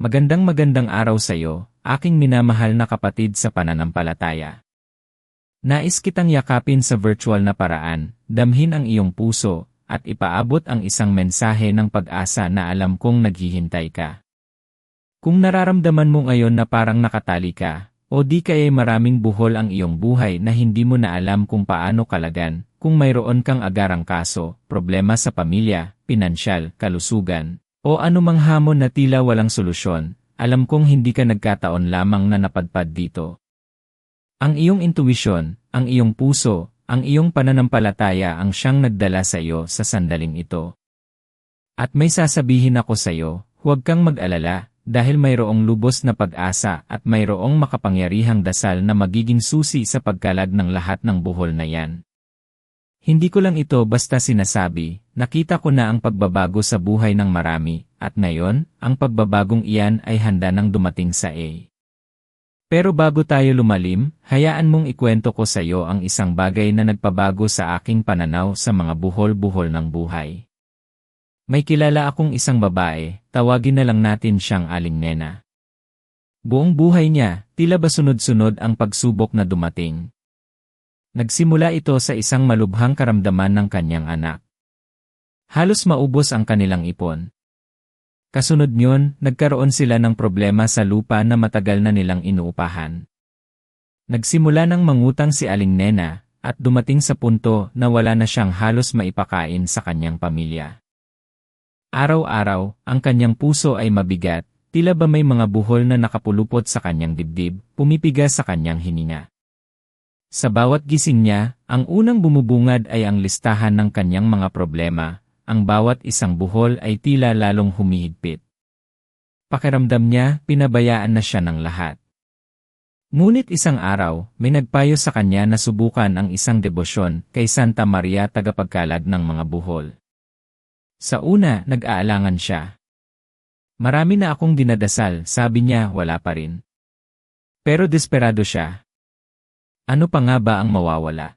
Magandang magandang araw sa iyo, aking minamahal na kapatid sa pananampalataya. Nais kitang yakapin sa virtual na paraan, damhin ang iyong puso, at ipaabot ang isang mensahe ng pag-asa na alam kong naghihintay ka. Kung nararamdaman mo ngayon na parang nakatali ka, o di kaya maraming buhol ang iyong buhay na hindi mo na alam kung paano kalagan, kung mayroon kang agarang kaso, problema sa pamilya, pinansyal, kalusugan, o anumang hamon na tila walang solusyon, alam kong hindi ka nagkataon lamang na napadpad dito. Ang iyong intuisyon, ang iyong puso, ang iyong pananampalataya ang siyang nagdala sa iyo sa sandaling ito. At may sasabihin ako sa iyo, huwag kang mag-alala, dahil mayroong lubos na pag-asa at mayroong makapangyarihang dasal na magiging susi sa pagkalag ng lahat ng buhol na yan. Hindi ko lang ito basta sinasabi, nakita ko na ang pagbabago sa buhay ng marami, at ngayon, ang pagbabagong iyan ay handa nang dumating sa A. Pero bago tayo lumalim, hayaan mong ikwento ko sa iyo ang isang bagay na nagpabago sa aking pananaw sa mga buhol-buhol ng buhay. May kilala akong isang babae, tawagin na lang natin siyang Aling Nena. Buong buhay niya, tila ba sunod-sunod ang pagsubok na dumating. Nagsimula ito sa isang malubhang karamdaman ng kanyang anak. Halos maubos ang kanilang ipon. Kasunod nyon, nagkaroon sila ng problema sa lupa na matagal na nilang inuupahan. Nagsimula ng mangutang si Aling Nena, at dumating sa punto na wala na siyang halos maipakain sa kanyang pamilya. Araw-araw, ang kanyang puso ay mabigat, tila ba may mga buhol na nakapulupot sa kanyang dibdib, pumipiga sa kanyang hininga. Sa bawat gising niya, ang unang bumubungad ay ang listahan ng kanyang mga problema, ang bawat isang buhol ay tila lalong humihigpit. Pakiramdam niya, pinabayaan na siya ng lahat. Ngunit isang araw, may nagpayo sa kanya na subukan ang isang debosyon kay Santa Maria tagapagkalad ng mga buhol. Sa una, nag-aalangan siya. Marami na akong dinadasal, sabi niya, wala pa rin. Pero desperado siya, ano pa nga ba ang mawawala?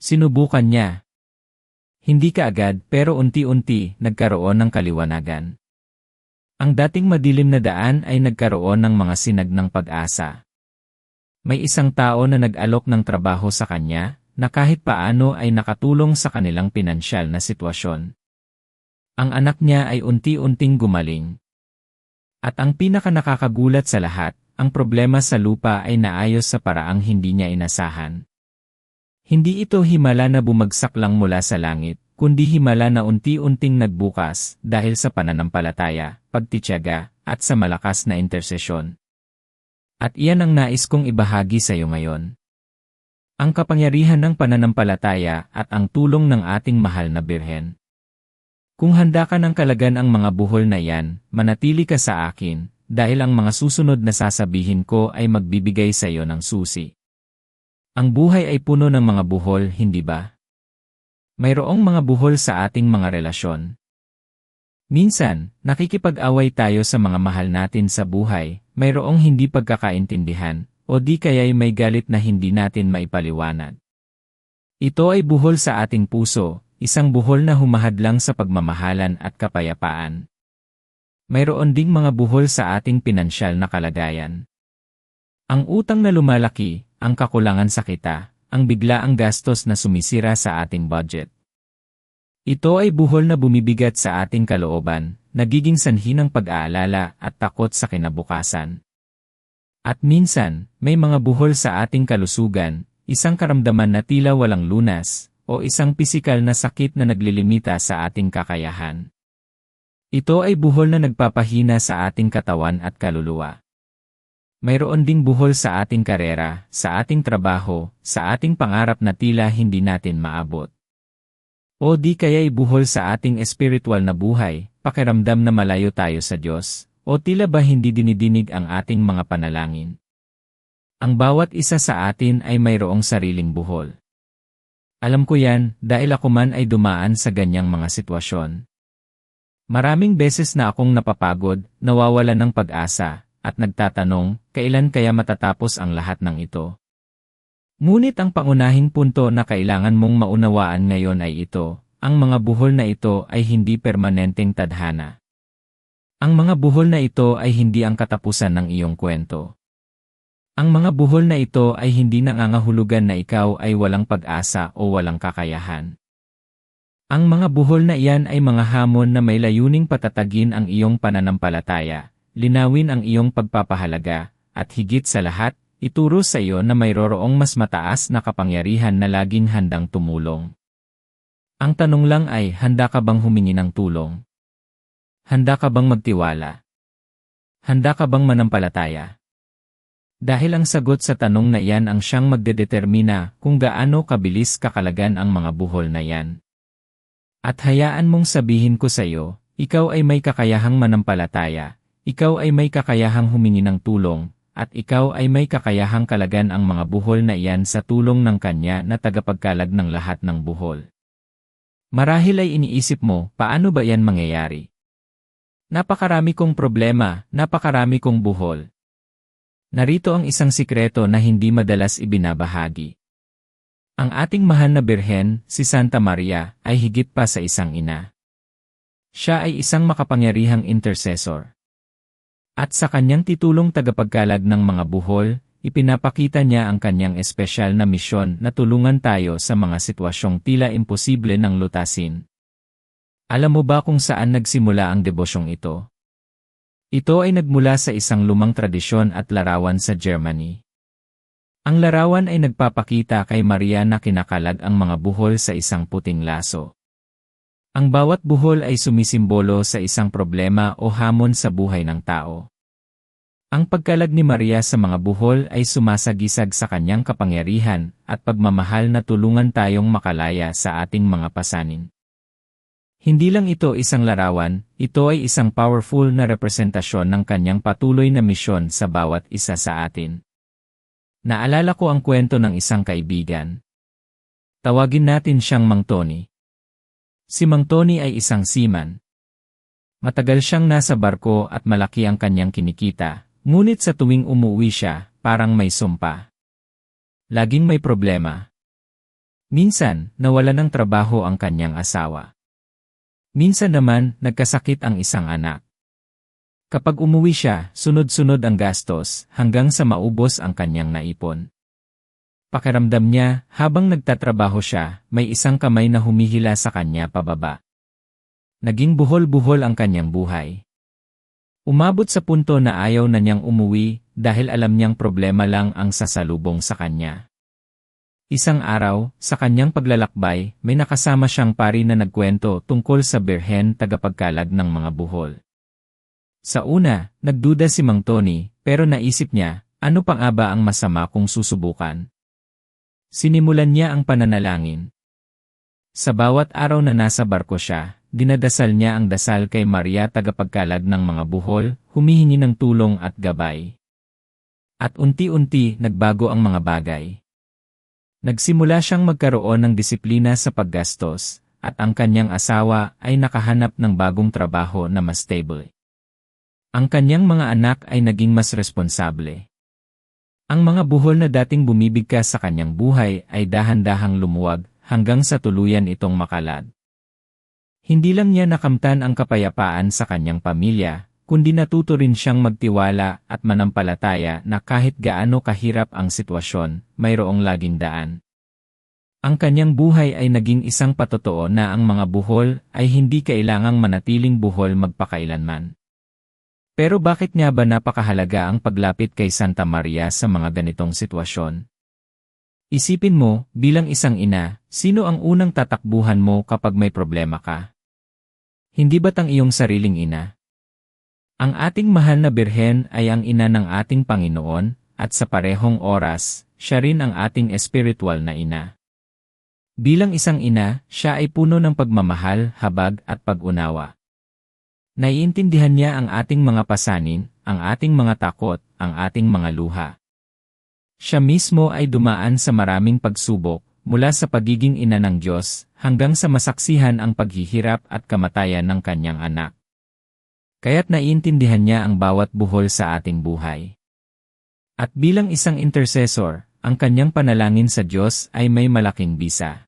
Sinubukan niya. Hindi kaagad pero unti-unti nagkaroon ng kaliwanagan. Ang dating madilim na daan ay nagkaroon ng mga sinag ng pag-asa. May isang tao na nag-alok ng trabaho sa kanya na kahit paano ay nakatulong sa kanilang pinansyal na sitwasyon. Ang anak niya ay unti-unting gumaling. At ang pinaka nakakagulat sa lahat, ang problema sa lupa ay naayos sa paraang hindi niya inasahan. Hindi ito himala na bumagsak lang mula sa langit, kundi himala na unti-unting nagbukas dahil sa pananampalataya, pagtityaga, at sa malakas na intersesyon. At iyan ang nais kong ibahagi sa iyo ngayon. Ang kapangyarihan ng pananampalataya at ang tulong ng ating mahal na Birhen. Kung handa ka ng kalagan ang mga buhol na yan, manatili ka sa akin, dahil ang mga susunod na sasabihin ko ay magbibigay sa iyo ng susi. Ang buhay ay puno ng mga buhol, hindi ba? Mayroong mga buhol sa ating mga relasyon. Minsan, nakikipag-away tayo sa mga mahal natin sa buhay, mayroong hindi pagkakaintindihan, o di kaya'y may galit na hindi natin maipaliwanag. Ito ay buhol sa ating puso, isang buhol na humahadlang sa pagmamahalan at kapayapaan mayroon ding mga buhol sa ating pinansyal na kalagayan. Ang utang na lumalaki, ang kakulangan sa kita, ang biglaang gastos na sumisira sa ating budget. Ito ay buhol na bumibigat sa ating kalooban, nagiging sanhi ng pag-aalala at takot sa kinabukasan. At minsan, may mga buhol sa ating kalusugan, isang karamdaman na tila walang lunas, o isang pisikal na sakit na naglilimita sa ating kakayahan. Ito ay buhol na nagpapahina sa ating katawan at kaluluwa. Mayroon ding buhol sa ating karera, sa ating trabaho, sa ating pangarap na tila hindi natin maabot. O di kaya'y buhol sa ating espiritual na buhay, pakiramdam na malayo tayo sa Diyos, o tila ba hindi dinidinig ang ating mga panalangin. Ang bawat isa sa atin ay mayroong sariling buhol. Alam ko yan dahil ako man ay dumaan sa ganyang mga sitwasyon. Maraming beses na akong napapagod, nawawala ng pag-asa, at nagtatanong, kailan kaya matatapos ang lahat ng ito? Ngunit ang pangunahing punto na kailangan mong maunawaan ngayon ay ito, ang mga buhol na ito ay hindi permanenteng tadhana. Ang mga buhol na ito ay hindi ang katapusan ng iyong kwento. Ang mga buhol na ito ay hindi nangangahulugan na ikaw ay walang pag-asa o walang kakayahan. Ang mga buhol na iyan ay mga hamon na may layuning patatagin ang iyong pananampalataya, linawin ang iyong pagpapahalaga, at higit sa lahat, ituro sa iyo na mayroong mas mataas na kapangyarihan na laging handang tumulong. Ang tanong lang ay, handa ka bang humingi ng tulong? Handa ka bang magtiwala? Handa ka bang manampalataya? Dahil ang sagot sa tanong na iyan ang siyang magdedetermina kung gaano kabilis kakalagan ang mga buhol na yan. At hayaan mong sabihin ko sa iyo, ikaw ay may kakayahang manampalataya, ikaw ay may kakayahang humingi ng tulong, at ikaw ay may kakayahang kalagan ang mga buhol na iyan sa tulong ng Kanya na tagapagkalag ng lahat ng buhol. Marahil ay iniisip mo, paano ba yan mangyayari? Napakarami kong problema, napakarami kong buhol, Narito ang isang sikreto na hindi madalas ibinabahagi. Ang ating mahal na birhen, si Santa Maria, ay higit pa sa isang ina. Siya ay isang makapangyarihang intercessor. At sa kanyang titulong tagapagkalag ng mga buhol, ipinapakita niya ang kanyang espesyal na misyon na tulungan tayo sa mga sitwasyong tila imposible ng lutasin. Alam mo ba kung saan nagsimula ang debosyong ito? Ito ay nagmula sa isang lumang tradisyon at larawan sa Germany. Ang larawan ay nagpapakita kay Maria na kinakalag ang mga buhol sa isang puting laso. Ang bawat buhol ay sumisimbolo sa isang problema o hamon sa buhay ng tao. Ang pagkalag ni Maria sa mga buhol ay sumasagisag sa kanyang kapangyarihan at pagmamahal na tulungan tayong makalaya sa ating mga pasanin. Hindi lang ito isang larawan, ito ay isang powerful na representasyon ng kanyang patuloy na misyon sa bawat isa sa atin. Naalala ko ang kwento ng isang kaibigan. Tawagin natin siyang Mang Tony. Si Mang Tony ay isang seaman. Matagal siyang nasa barko at malaki ang kanyang kinikita, ngunit sa tuwing umuwi siya, parang may sumpa. Laging may problema. Minsan, nawala ng trabaho ang kanyang asawa. Minsan naman, nagkasakit ang isang anak. Kapag umuwi siya, sunod-sunod ang gastos hanggang sa maubos ang kanyang naipon. Pakiramdam niya, habang nagtatrabaho siya, may isang kamay na humihila sa kanya pababa. Naging buhol-buhol ang kanyang buhay. Umabot sa punto na ayaw na niyang umuwi dahil alam niyang problema lang ang sasalubong sa kanya. Isang araw, sa kanyang paglalakbay, may nakasama siyang pari na nagkwento tungkol sa birhen tagapagkalag ng mga buhol. Sa una, nagduda si Mang Tony, pero naisip niya, ano pang aba ang masama kung susubukan? Sinimulan niya ang pananalangin. Sa bawat araw na nasa barko siya, dinadasal niya ang dasal kay Maria tagapagkalag ng mga buhol, humihingi ng tulong at gabay. At unti-unti nagbago ang mga bagay. Nagsimula siyang magkaroon ng disiplina sa paggastos, at ang kanyang asawa ay nakahanap ng bagong trabaho na mas stable. Ang kanyang mga anak ay naging mas responsable. Ang mga buhol na dating bumibigkas sa kanyang buhay ay dahan-dahang lumuwag hanggang sa tuluyan itong makalad. Hindi lang niya nakamtan ang kapayapaan sa kanyang pamilya, kundi natuto rin siyang magtiwala at manampalataya na kahit gaano kahirap ang sitwasyon, mayroong laging daan. Ang kanyang buhay ay naging isang patotoo na ang mga buhol ay hindi kailangang manatiling buhol magpakailanman. Pero bakit nga ba napakahalaga ang paglapit kay Santa Maria sa mga ganitong sitwasyon? Isipin mo, bilang isang ina, sino ang unang tatakbuhan mo kapag may problema ka? Hindi ba't ang iyong sariling ina? Ang ating mahal na birhen ay ang ina ng ating Panginoon, at sa parehong oras, siya rin ang ating espiritual na ina. Bilang isang ina, siya ay puno ng pagmamahal, habag at pag-unawa. Naiintindihan niya ang ating mga pasanin, ang ating mga takot, ang ating mga luha. Siya mismo ay dumaan sa maraming pagsubok, mula sa pagiging ina ng Diyos, hanggang sa masaksihan ang paghihirap at kamatayan ng kanyang anak. Kaya't naiintindihan niya ang bawat buhol sa ating buhay. At bilang isang intercessor, ang kanyang panalangin sa Diyos ay may malaking bisa.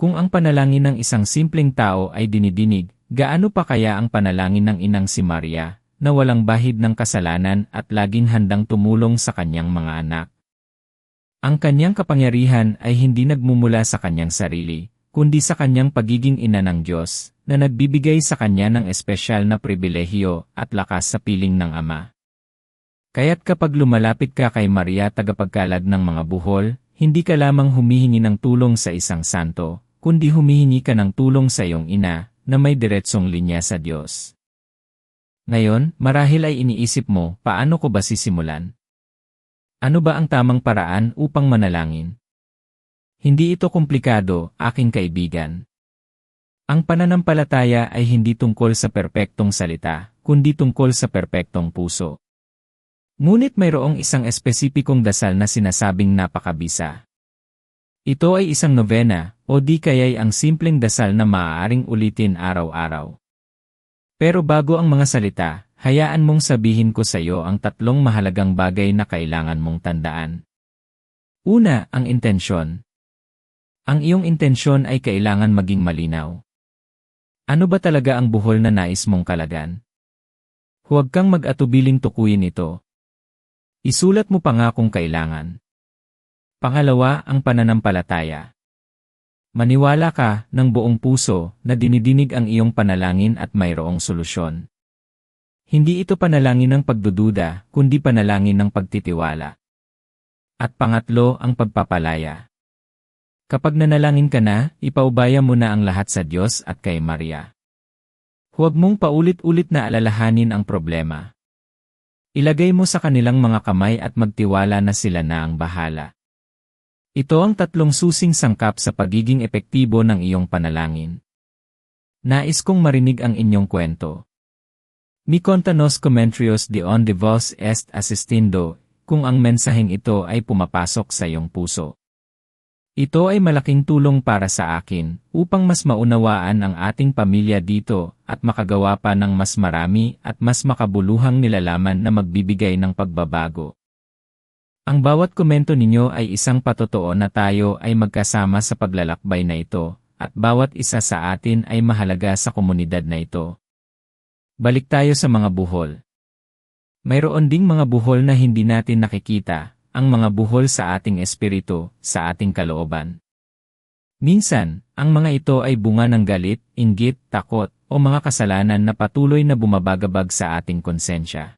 Kung ang panalangin ng isang simpleng tao ay dinidinig, Gaano pa kaya ang panalangin ng inang si Maria, na walang bahid ng kasalanan at laging handang tumulong sa kanyang mga anak? Ang kanyang kapangyarihan ay hindi nagmumula sa kanyang sarili, kundi sa kanyang pagiging ina ng Diyos, na nagbibigay sa kanya ng espesyal na pribilehiyo at lakas sa piling ng Ama. Kaya't kapag lumalapit ka kay Maria tagapagkalag ng mga buhol, hindi ka lamang humihingi ng tulong sa isang santo, kundi humihingi ka ng tulong sa iyong ina, na may diretsong linya sa Diyos. Ngayon, marahil ay iniisip mo, paano ko ba sisimulan? Ano ba ang tamang paraan upang manalangin? Hindi ito komplikado, aking kaibigan. Ang pananampalataya ay hindi tungkol sa perpektong salita, kundi tungkol sa perpektong puso. Ngunit mayroong isang espesipikong dasal na sinasabing napakabisa. Ito ay isang novena, o di kaya'y ang simpleng dasal na maaaring ulitin araw-araw. Pero bago ang mga salita, hayaan mong sabihin ko sa iyo ang tatlong mahalagang bagay na kailangan mong tandaan. Una, ang intensyon. Ang iyong intensyon ay kailangan maging malinaw. Ano ba talaga ang buhol na nais mong kalagan? Huwag kang mag-atubiling tukuyin ito, Isulat mo pa nga kung kailangan. Pangalawa, ang pananampalataya. Maniwala ka ng buong puso na dinidinig ang iyong panalangin at mayroong solusyon. Hindi ito panalangin ng pagdududa, kundi panalangin ng pagtitiwala. At pangatlo, ang pagpapalaya. Kapag nanalangin ka na, ipaubaya mo na ang lahat sa Diyos at kay Maria. Huwag mong paulit-ulit na alalahanin ang problema. Ilagay mo sa kanilang mga kamay at magtiwala na sila na ang bahala. Ito ang tatlong susing sangkap sa pagiging epektibo ng iyong panalangin. Nais kong marinig ang inyong kwento. Mi contanos comentarios de on vos est asistindo kung ang mensaheng ito ay pumapasok sa iyong puso. Ito ay malaking tulong para sa akin upang mas maunawaan ang ating pamilya dito at makagawa pa ng mas marami at mas makabuluhang nilalaman na magbibigay ng pagbabago. Ang bawat komento ninyo ay isang patotoo na tayo ay magkasama sa paglalakbay na ito at bawat isa sa atin ay mahalaga sa komunidad na ito. Balik tayo sa mga buhol. Mayroon ding mga buhol na hindi natin nakikita ang mga buhol sa ating espiritu, sa ating kalooban. Minsan, ang mga ito ay bunga ng galit, inggit, takot, o mga kasalanan na patuloy na bumabagabag sa ating konsensya.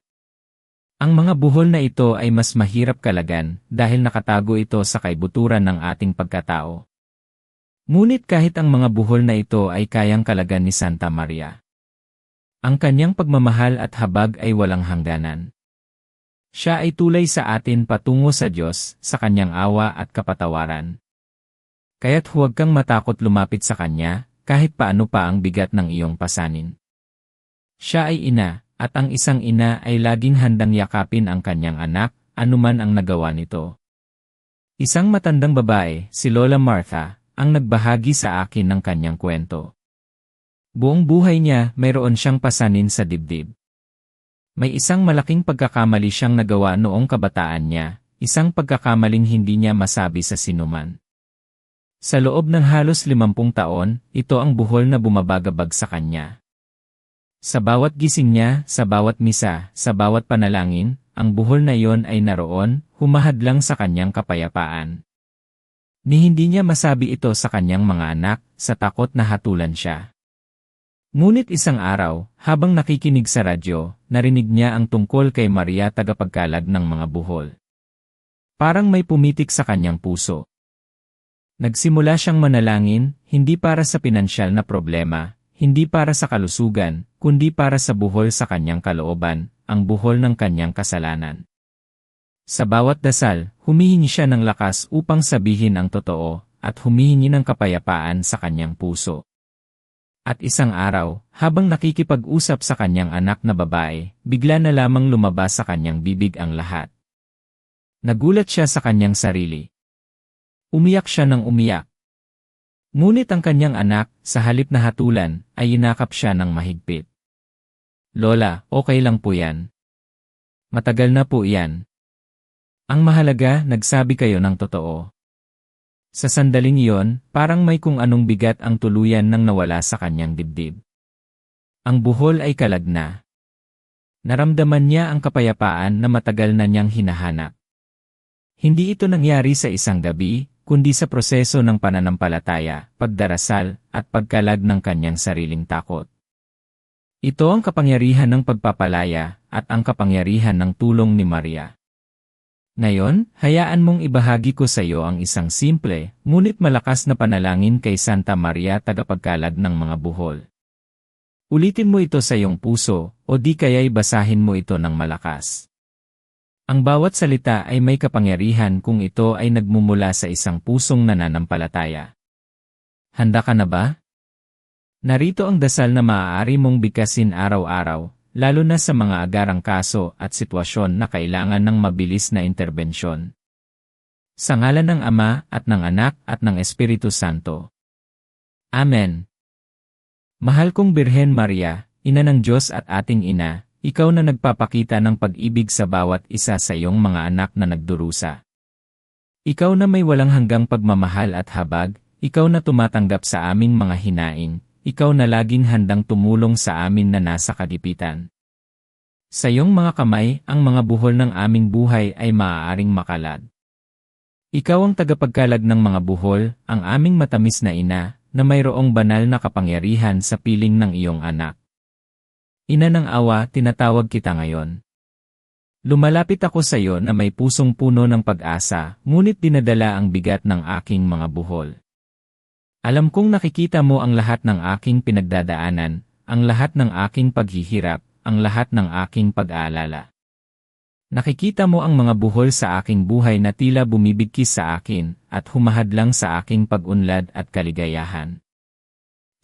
Ang mga buhol na ito ay mas mahirap kalagan dahil nakatago ito sa kaibuturan ng ating pagkatao. Ngunit kahit ang mga buhol na ito ay kayang kalagan ni Santa Maria. Ang kanyang pagmamahal at habag ay walang hangganan. Siya ay tulay sa atin patungo sa Diyos, sa Kanyang awa at kapatawaran. Kaya't huwag kang matakot lumapit sa Kanya, kahit paano pa ang bigat ng iyong pasanin. Siya ay ina, at ang isang ina ay laging handang yakapin ang kanyang anak, anuman ang nagawa nito. Isang matandang babae, si Lola Martha, ang nagbahagi sa akin ng kanyang kwento. Buong buhay niya, mayroon siyang pasanin sa dibdib. May isang malaking pagkakamali siyang nagawa noong kabataan niya, isang pagkakamaling hindi niya masabi sa sinuman. Sa loob ng halos limampung taon, ito ang buhol na bumabagabag sa kanya. Sa bawat gising niya, sa bawat misa, sa bawat panalangin, ang buhol na iyon ay naroon, humahadlang sa kanyang kapayapaan. Ni hindi niya masabi ito sa kanyang mga anak, sa takot na hatulan siya. Ngunit isang araw, habang nakikinig sa radyo, narinig niya ang tungkol kay Maria tagapagkalag ng mga buhol. Parang may pumitik sa kanyang puso. Nagsimula siyang manalangin, hindi para sa pinansyal na problema, hindi para sa kalusugan, kundi para sa buhol sa kanyang kalooban, ang buhol ng kanyang kasalanan. Sa bawat dasal, humihingi siya ng lakas upang sabihin ang totoo, at humihingi ng kapayapaan sa kanyang puso. At isang araw, habang nakikipag-usap sa kanyang anak na babae, bigla na lamang lumabas sa kanyang bibig ang lahat. Nagulat siya sa kanyang sarili. Umiyak siya ng umiyak. Ngunit ang kanyang anak, sa halip na hatulan, ay inakap siya ng mahigpit. Lola, okay lang po yan. Matagal na po yan. Ang mahalaga, nagsabi kayo ng totoo. Sa sandaling iyon, parang may kung anong bigat ang tuluyan nang nawala sa kanyang dibdib. Ang buhol ay kalag na. Naramdaman niya ang kapayapaan na matagal na niyang hinahanap. Hindi ito nangyari sa isang gabi, kundi sa proseso ng pananampalataya, pagdarasal, at pagkalag ng kanyang sariling takot. Ito ang kapangyarihan ng pagpapalaya, at ang kapangyarihan ng tulong ni Maria. Ngayon, hayaan mong ibahagi ko sa iyo ang isang simple, ngunit malakas na panalangin kay Santa Maria tagapagkalag ng mga buhol. Ulitin mo ito sa iyong puso, o di kaya'y basahin mo ito ng malakas. Ang bawat salita ay may kapangyarihan kung ito ay nagmumula sa isang pusong nananampalataya. Handa ka na ba? Narito ang dasal na maaari mong bigkasin araw-araw, lalo na sa mga agarang kaso at sitwasyon na kailangan ng mabilis na interbensyon. Sa ngalan ng Ama at ng Anak at ng Espiritu Santo. Amen. Mahal kong Birhen Maria, Ina ng Diyos at ating Ina, ikaw na nagpapakita ng pag-ibig sa bawat isa sa iyong mga anak na nagdurusa. Ikaw na may walang hanggang pagmamahal at habag, ikaw na tumatanggap sa aming mga hinaing, ikaw na laging handang tumulong sa amin na nasa kadipitan. Sa iyong mga kamay, ang mga buhol ng aming buhay ay maaaring makalad. Ikaw ang tagapagkalag ng mga buhol, ang aming matamis na ina, na mayroong banal na kapangyarihan sa piling ng iyong anak. Ina ng awa, tinatawag kita ngayon. Lumalapit ako sa iyo na may pusong puno ng pag-asa, ngunit dinadala ang bigat ng aking mga buhol. Alam kong nakikita mo ang lahat ng aking pinagdadaanan, ang lahat ng aking paghihirap, ang lahat ng aking pag-aalala. Nakikita mo ang mga buhol sa aking buhay na tila bumibigkis sa akin at humahadlang sa aking pag-unlad at kaligayahan.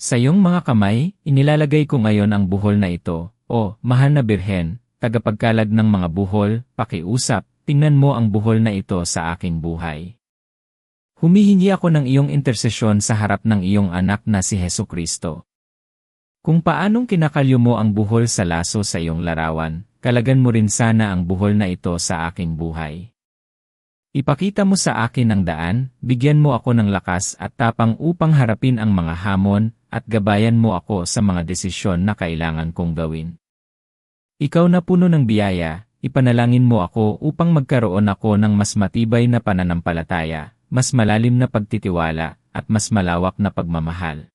Sa iyong mga kamay, inilalagay ko ngayon ang buhol na ito, o, mahal na birhen, tagapagkalag ng mga buhol, pakiusap, tingnan mo ang buhol na ito sa aking buhay. Humihingi ako ng iyong intersesyon sa harap ng iyong anak na si Heso Kristo. Kung paanong kinakalyo mo ang buhol sa laso sa iyong larawan, kalagan mo rin sana ang buhol na ito sa aking buhay. Ipakita mo sa akin ang daan, bigyan mo ako ng lakas at tapang upang harapin ang mga hamon, at gabayan mo ako sa mga desisyon na kailangan kong gawin. Ikaw na puno ng biyaya, ipanalangin mo ako upang magkaroon ako ng mas matibay na pananampalataya, mas malalim na pagtitiwala, at mas malawak na pagmamahal.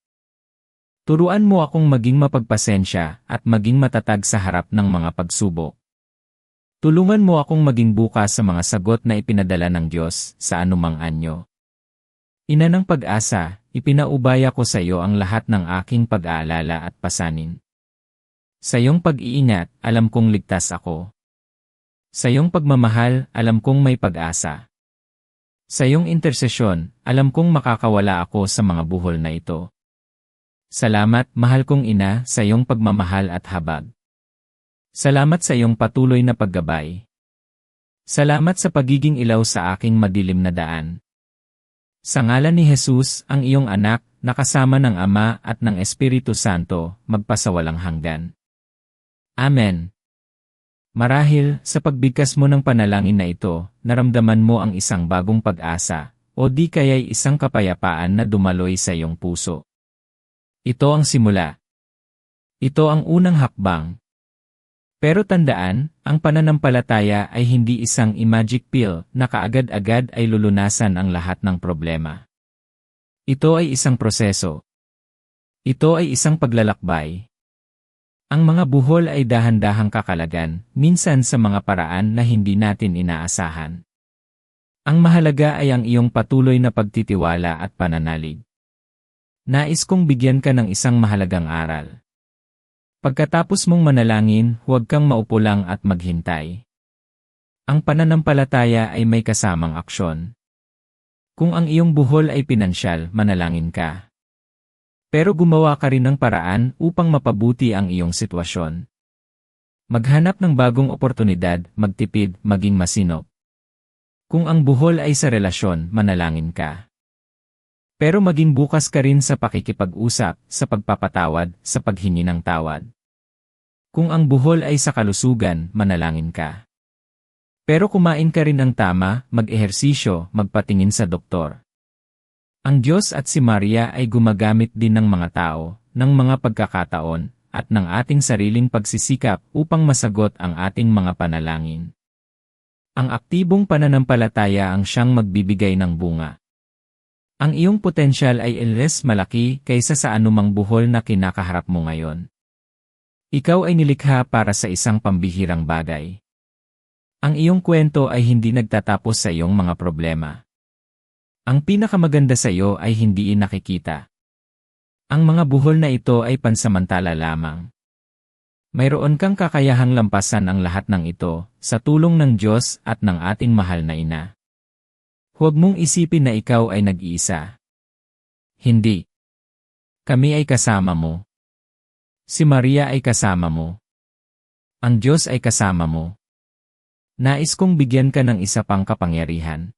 Turuan mo akong maging mapagpasensya at maging matatag sa harap ng mga pagsubok. Tulungan mo akong maging bukas sa mga sagot na ipinadala ng Diyos sa anumang anyo. Ina ng pag-asa, ipinaubaya ko sa iyo ang lahat ng aking pag-aalala at pasanin. Sa iyong pag-iingat, alam kong ligtas ako. Sa iyong pagmamahal, alam kong may pag-asa. Sa iyong intersesyon, alam kong makakawala ako sa mga buhol na ito. Salamat, mahal kong ina, sa iyong pagmamahal at habag. Salamat sa iyong patuloy na paggabay. Salamat sa pagiging ilaw sa aking madilim na daan. Sa ngalan ni Jesus, ang iyong anak, nakasama ng Ama at ng Espiritu Santo, magpasawalang hanggan. Amen. Marahil, sa pagbigkas mo ng panalangin na ito, naramdaman mo ang isang bagong pag-asa, o di kaya'y isang kapayapaan na dumaloy sa iyong puso. Ito ang simula. Ito ang unang hakbang. Pero tandaan, ang pananampalataya ay hindi isang magic pill na kaagad-agad ay lulunasan ang lahat ng problema. Ito ay isang proseso. Ito ay isang paglalakbay. Ang mga buhol ay dahan-dahang kakalagan, minsan sa mga paraan na hindi natin inaasahan. Ang mahalaga ay ang iyong patuloy na pagtitiwala at pananalig. Nais kong bigyan ka ng isang mahalagang aral. Pagkatapos mong manalangin, huwag kang maupo lang at maghintay. Ang pananampalataya ay may kasamang aksyon. Kung ang iyong buhol ay pinansyal, manalangin ka. Pero gumawa ka rin ng paraan upang mapabuti ang iyong sitwasyon. Maghanap ng bagong oportunidad, magtipid, maging masinop. Kung ang buhol ay sa relasyon, manalangin ka. Pero maging bukas ka rin sa pakikipag-usap, sa pagpapatawad, sa paghingi ng tawad. Kung ang buhol ay sa kalusugan, manalangin ka. Pero kumain ka rin ng tama, mag-ehersisyo, magpatingin sa doktor. Ang Diyos at si Maria ay gumagamit din ng mga tao, ng mga pagkakataon, at ng ating sariling pagsisikap upang masagot ang ating mga panalangin. Ang aktibong pananampalataya ang siyang magbibigay ng bunga. Ang iyong potensyal ay iles malaki kaysa sa anumang buhol na kinakaharap mo ngayon. Ikaw ay nilikha para sa isang pambihirang bagay. Ang iyong kwento ay hindi nagtatapos sa iyong mga problema. Ang pinakamaganda sa iyo ay hindi nakikita. Ang mga buhol na ito ay pansamantala lamang. Mayroon kang kakayahang lampasan ang lahat ng ito sa tulong ng Diyos at ng ating mahal na ina. Huwag mong isipin na ikaw ay nag-iisa. Hindi. Kami ay kasama mo. Si Maria ay kasama mo. Ang Diyos ay kasama mo. Nais kong bigyan ka ng isa pang kapangyarihan.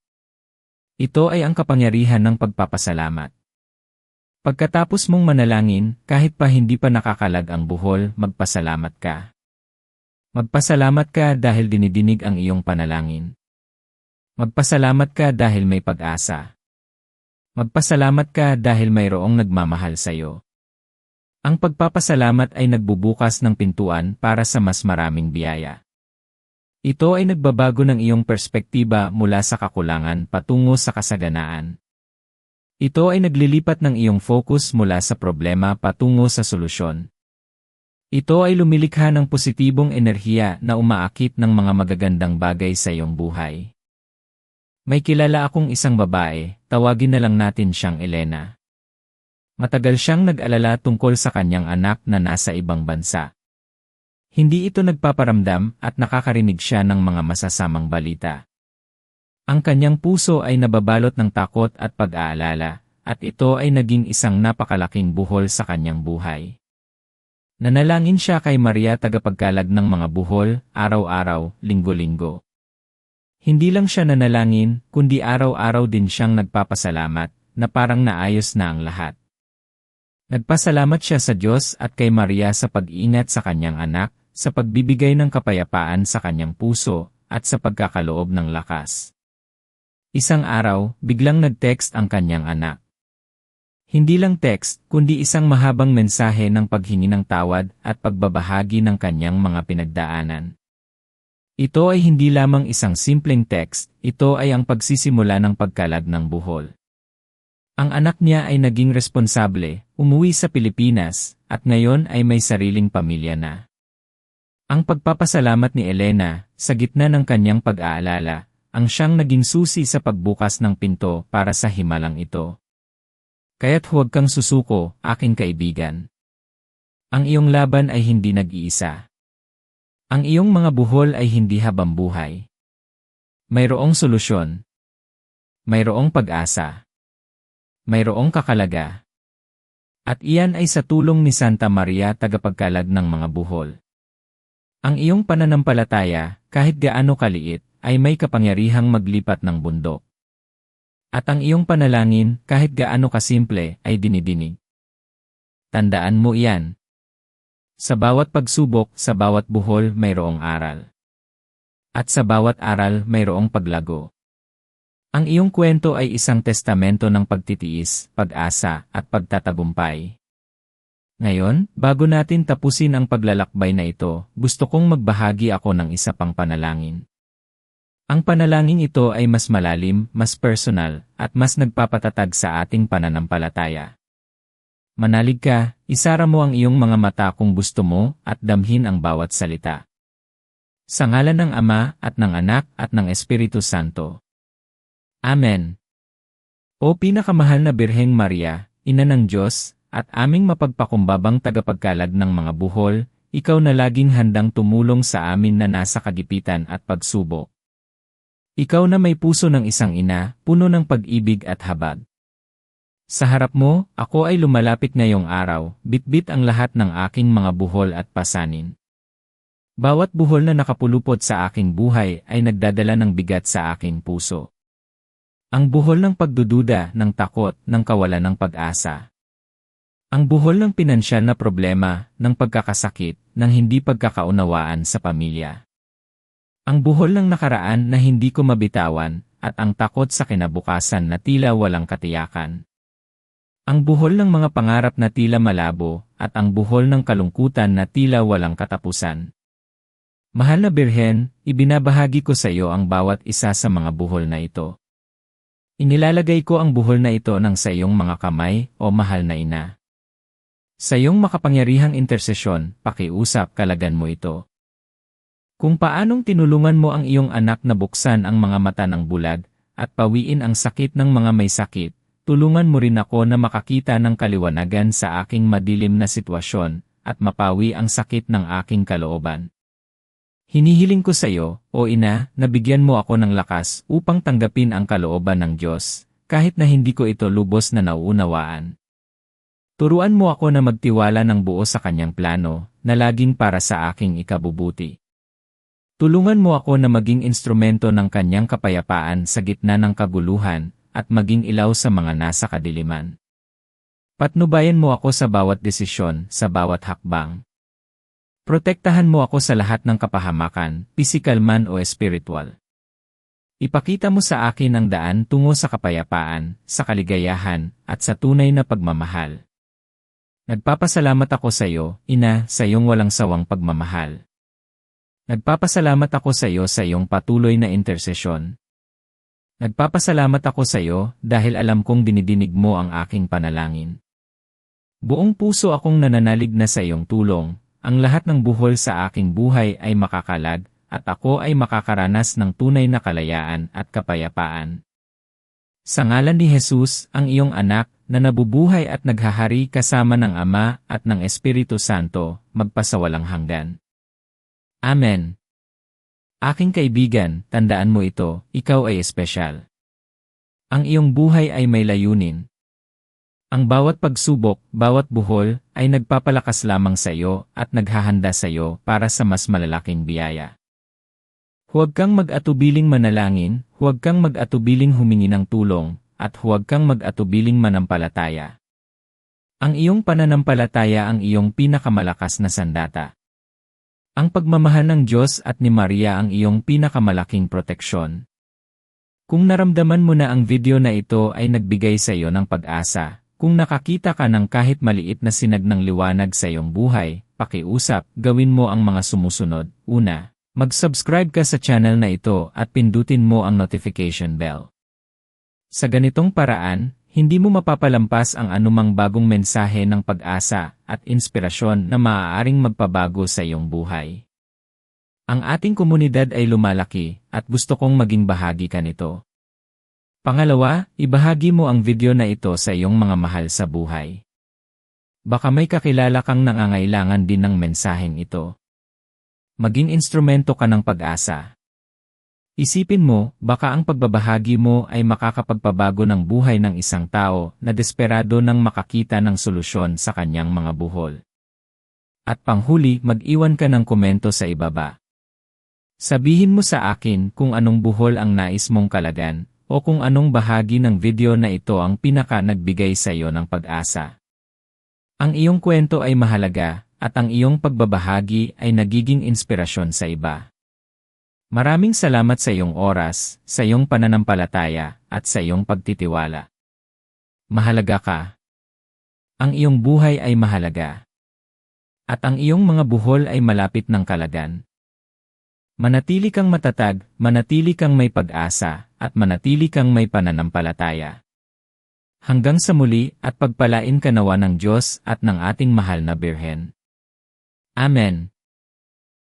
Ito ay ang kapangyarihan ng pagpapasalamat. Pagkatapos mong manalangin, kahit pa hindi pa nakakalag ang buhol, magpasalamat ka. Magpasalamat ka dahil dinidinig ang iyong panalangin. Magpasalamat ka dahil may pag-asa. Magpasalamat ka dahil mayroong nagmamahal sa iyo. Ang pagpapasalamat ay nagbubukas ng pintuan para sa mas maraming biyaya. Ito ay nagbabago ng iyong perspektiba mula sa kakulangan patungo sa kasaganaan. Ito ay naglilipat ng iyong focus mula sa problema patungo sa solusyon. Ito ay lumilikha ng positibong enerhiya na umaakit ng mga magagandang bagay sa iyong buhay. May kilala akong isang babae, tawagin na lang natin siyang Elena. Matagal siyang nag-alala tungkol sa kanyang anak na nasa ibang bansa. Hindi ito nagpaparamdam at nakakarinig siya ng mga masasamang balita. Ang kanyang puso ay nababalot ng takot at pag-aalala, at ito ay naging isang napakalaking buhol sa kanyang buhay. Nanalangin siya kay Maria tagapagkalag ng mga buhol, araw-araw, linggo-linggo. Hindi lang siya nanalangin, kundi araw-araw din siyang nagpapasalamat, na parang naayos na ang lahat. Nagpasalamat siya sa Diyos at kay Maria sa pag-iingat sa kanyang anak, sa pagbibigay ng kapayapaan sa kanyang puso, at sa pagkakaloob ng lakas. Isang araw, biglang nag-text ang kanyang anak. Hindi lang text, kundi isang mahabang mensahe ng paghingi ng tawad at pagbabahagi ng kanyang mga pinagdaanan. Ito ay hindi lamang isang simpleng text, ito ay ang pagsisimula ng pagkalag ng buhol. Ang anak niya ay naging responsable, umuwi sa Pilipinas, at ngayon ay may sariling pamilya na. Ang pagpapasalamat ni Elena, sa gitna ng kanyang pag-aalala, ang siyang naging susi sa pagbukas ng pinto para sa himalang ito. Kaya't huwag kang susuko, aking kaibigan. Ang iyong laban ay hindi nag-iisa. Ang iyong mga buhol ay hindi habang buhay. Mayroong solusyon. Mayroong pag-asa mayroong kakalaga. At iyan ay sa tulong ni Santa Maria tagapagkalag ng mga buhol. Ang iyong pananampalataya, kahit gaano kaliit, ay may kapangyarihang maglipat ng bundok. At ang iyong panalangin, kahit gaano kasimple, ay dinidinig. Tandaan mo iyan. Sa bawat pagsubok, sa bawat buhol, mayroong aral. At sa bawat aral, mayroong paglago. Ang iyong kwento ay isang testamento ng pagtitiis, pag-asa, at pagtatagumpay. Ngayon, bago natin tapusin ang paglalakbay na ito, gusto kong magbahagi ako ng isa pang panalangin. Ang panalangin ito ay mas malalim, mas personal, at mas nagpapatatag sa ating pananampalataya. Manalig ka, isara mo ang iyong mga mata kung gusto mo, at damhin ang bawat salita. Sa ngalan ng Ama, at ng Anak, at ng Espiritu Santo. Amen. O pinakamahal na Birheng Maria, Ina ng Diyos, at aming mapagpakumbabang tagapagkalag ng mga buhol, ikaw na laging handang tumulong sa amin na nasa kagipitan at pagsubok. Ikaw na may puso ng isang ina, puno ng pag-ibig at habag. Sa harap mo, ako ay lumalapit ngayong araw, bitbit ang lahat ng aking mga buhol at pasanin. Bawat buhol na nakapulupot sa aking buhay ay nagdadala ng bigat sa aking puso. Ang buhol ng pagdududa, ng takot, ng kawalan ng pag-asa. Ang buhol ng pinansyal na problema, ng pagkakasakit, ng hindi pagkakaunawaan sa pamilya. Ang buhol ng nakaraan na hindi ko mabitawan, at ang takot sa kinabukasan na tila walang katiyakan. Ang buhol ng mga pangarap na tila malabo, at ang buhol ng kalungkutan na tila walang katapusan. Mahal na Birhen, ibinabahagi ko sa iyo ang bawat isa sa mga buhol na ito. Inilalagay ko ang buhol na ito ng sa iyong mga kamay, o mahal na ina. Sa iyong makapangyarihang intersesyon, pakiusap kalagan mo ito. Kung paanong tinulungan mo ang iyong anak na buksan ang mga mata ng bulag, at pawiin ang sakit ng mga may sakit, tulungan mo rin ako na makakita ng kaliwanagan sa aking madilim na sitwasyon, at mapawi ang sakit ng aking kalooban. Hinihiling ko sa iyo, o ina, na bigyan mo ako ng lakas upang tanggapin ang kalooban ng Diyos, kahit na hindi ko ito lubos na nauunawaan. Turuan mo ako na magtiwala ng buo sa kanyang plano, na laging para sa aking ikabubuti. Tulungan mo ako na maging instrumento ng kanyang kapayapaan sa gitna ng kaguluhan, at maging ilaw sa mga nasa kadiliman. Patnubayan mo ako sa bawat desisyon, sa bawat hakbang. Protektahan mo ako sa lahat ng kapahamakan, pisikal man o espiritual. Ipakita mo sa akin ang daan tungo sa kapayapaan, sa kaligayahan, at sa tunay na pagmamahal. Nagpapasalamat ako sa iyo, Ina, sa iyong walang sawang pagmamahal. Nagpapasalamat ako sa iyo sa iyong patuloy na intersesyon. Nagpapasalamat ako sa iyo dahil alam kong dinidinig mo ang aking panalangin. Buong puso akong nananalig na sa iyong tulong, ang lahat ng buhol sa aking buhay ay makakalag, at ako ay makakaranas ng tunay na kalayaan at kapayapaan. Sa ngalan ni Jesus, ang iyong anak, na nabubuhay at naghahari kasama ng Ama at ng Espiritu Santo, magpasawalang hanggan. Amen. Aking kaibigan, tandaan mo ito, ikaw ay espesyal. Ang iyong buhay ay may layunin, ang bawat pagsubok, bawat buhol, ay nagpapalakas lamang sa iyo at naghahanda sa iyo para sa mas malalaking biyaya. Huwag kang mag-atubiling manalangin, huwag kang mag-atubiling humingi ng tulong, at huwag kang mag-atubiling manampalataya. Ang iyong pananampalataya ang iyong pinakamalakas na sandata. Ang pagmamahal ng Diyos at ni Maria ang iyong pinakamalaking proteksyon. Kung naramdaman mo na ang video na ito ay nagbigay sa iyo ng pag-asa, kung nakakita ka ng kahit maliit na sinag ng liwanag sa iyong buhay, pakiusap, gawin mo ang mga sumusunod. Una, mag-subscribe ka sa channel na ito at pindutin mo ang notification bell. Sa ganitong paraan, hindi mo mapapalampas ang anumang bagong mensahe ng pag-asa at inspirasyon na maaaring magpabago sa iyong buhay. Ang ating komunidad ay lumalaki at gusto kong maging bahagi ka nito. Pangalawa, ibahagi mo ang video na ito sa iyong mga mahal sa buhay. Baka may kakilala kang nangangailangan din ng mensaheng ito. Maging instrumento ka ng pag-asa. Isipin mo, baka ang pagbabahagi mo ay makakapagpabago ng buhay ng isang tao na desperado ng makakita ng solusyon sa kanyang mga buhol. At panghuli, mag-iwan ka ng komento sa ibaba. Sabihin mo sa akin kung anong buhol ang nais mong kalagan, o kung anong bahagi ng video na ito ang pinaka nagbigay sa iyo ng pag-asa. Ang iyong kwento ay mahalaga, at ang iyong pagbabahagi ay nagiging inspirasyon sa iba. Maraming salamat sa iyong oras, sa iyong pananampalataya, at sa iyong pagtitiwala. Mahalaga ka. Ang iyong buhay ay mahalaga. At ang iyong mga buhol ay malapit ng kalagan. Manatili kang matatag, manatili kang may pag-asa, at manatili kang may pananampalataya. Hanggang sa muli at pagpalain ka nawa ng Diyos at ng ating mahal na Birhen. Amen.